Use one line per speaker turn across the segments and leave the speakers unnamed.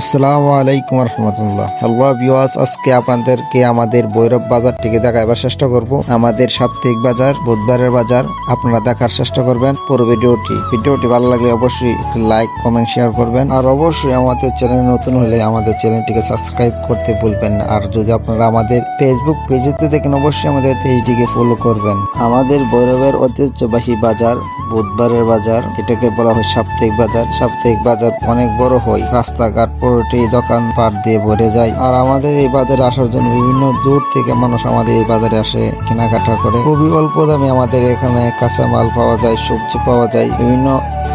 আসসালামু আলাইকুম রহমতুল্লাহ। Hello viewers, আজকে আপনাদেরকে আমাদের ভৈরব বাজারটিকে দেখাবার চেষ্টা করব। আমাদের সাপ্তাহিক বাজার, বুধবারের বাজার, আপনারা দেখার চেষ্টা করবেন পুরো ভিডিওটি। ভিডিওটি ভালো লাগলে অবশ্যই লাইক, কমেন্ট, শেয়ার করবেন। আর অবশ্যই আমাদের চ্যানেল নতুন হলে আমাদের চ্যানেলটিকে সাবস্ক্রাইব করতে ভুলবেন না। আর যদি আপনারা আমাদের ফেসবুক পেজেতে দেখেন, অবশ্যই আমাদের পেজটিকে ফলো করবেন। আমাদের বৈরবের ঐতিহ্যবাহী বাজার, বুধবারের বাজার, এটাকে বলা হয় সাপ্তাহিক বাজার। সাপ্তাহিক বাজার অনেক বড় হয়, রাস্তাঘাট পুরোটি দোকান পাট দিয়ে ভরে যায়। আর আমাদের এই বাজারে আসার জন্য বিভিন্ন দূর থেকে মানুষ আমাদের এই বাজারে আসে, কেনাকাটা করে। খুবই অল্প দামে আমাদের এখানে কাঁচামাল পাওয়া যায়, সবজি পাওয়া যায়, বিভিন্ন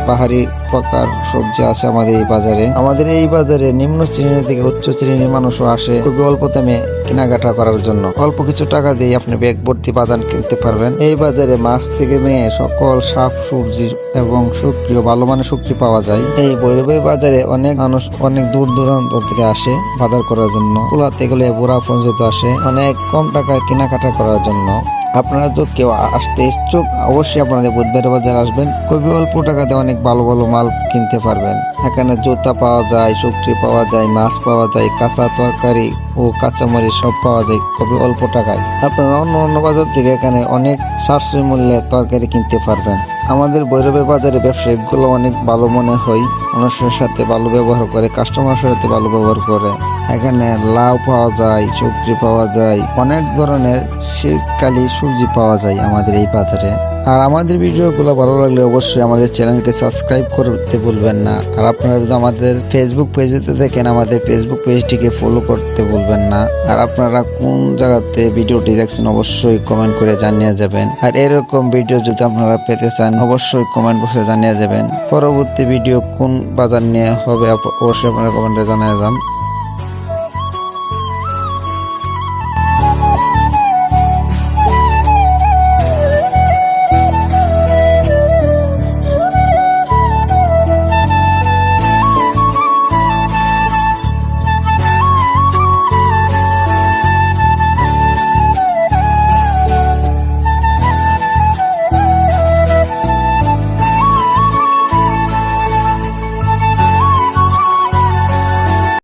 পাহাড়ি প্রকার সবজি আছে আমাদের এই বাজারে। আমাদের এই বাজারে নিম্ন শ্রেণি থেকে উচ্চ শ্রেণির মানুষও আসে খুবই অল্প দামে কেনাকাটা করার জন্য। অল্প কিছু টাকা দিয়ে আপনি ব্যাগ ভর্তি বাদাম কিনতে পারবেন। এই বাজারে মাছ থেকে মেয়ে সকল শাক, সবজি এবং সুপ্রিয় ভালো মানের সবজি পাওয়া যায়। এই বৈরবী বাজারে অনেক মানুষ অনেক দূর দূরান্ত থেকে আসে বাজার করার জন্য। কুলা গেলে বুড়া পর্যন্ত আসে। অনেক কম টাকায় কেনাকাটা করার জন্য। আপনারা তো কেউ আসতে ইচ্ছুক অবশ্যই আপনাদের বুধবার বাজার আসবেন। খুবই অল্প টাকাতে অনেক ভালো ভালো মাল কিনতে পারবেন। এখানে জুতা পাওয়া যায় সবজি পাওয়া যায়, মাছ পাওয়া যায়, কাঁচা তরকারি ও কাঁচামরিচ সব পাওয়া যায় খুবই অল্প টাকায়। আপনারা অন্য অন্য বাজার থেকে এখানে অনেক সাশ্রয়ী মূল্যে তরকারি কিনতে পারবেন। আমাদের ভৈরবের বাজারে ব্যবসায়িকগুলো অনেক ভালো মনে হয়, মানুষের সাথে ভালো ব্যবহার করে কাস্টমারের সাথে ভালো ব্যবহার করে। এখানে লাউ পাওয়া যায় সবজি পাওয়া যায়, অনেক ধরনের শীতকালী সবজি পাওয়া যায় আমাদের এই বাজারে। আর আমাদের ভিডিওগুলো ভালো লাগলে অবশ্যই আমাদের চ্যানেলকে সাবস্ক্রাইব করতে ভুলবেন না। আর আপনারা যদি আমাদের ফেসবুক পেজেতে দেখেন, আমাদের ফেসবুক পেজটিকে ফলো করতে ভুলবেন না। আর আপনারা কোন জায়গাতে ভিডিওটি দেখছেন অবশ্যই কমেন্ট করে জানিয়ে যাবেন। আর এরকম ভিডিও যদি আপনারা পেতে চান, অবশ্যই কমেন্ট বক্সে জানিয়ে যাবেন। পরবর্তী ভিডিও কোন বাজার নিয়ে হবে, অবশ্যই আপনারা কমেন্টে জানিয়ে যান।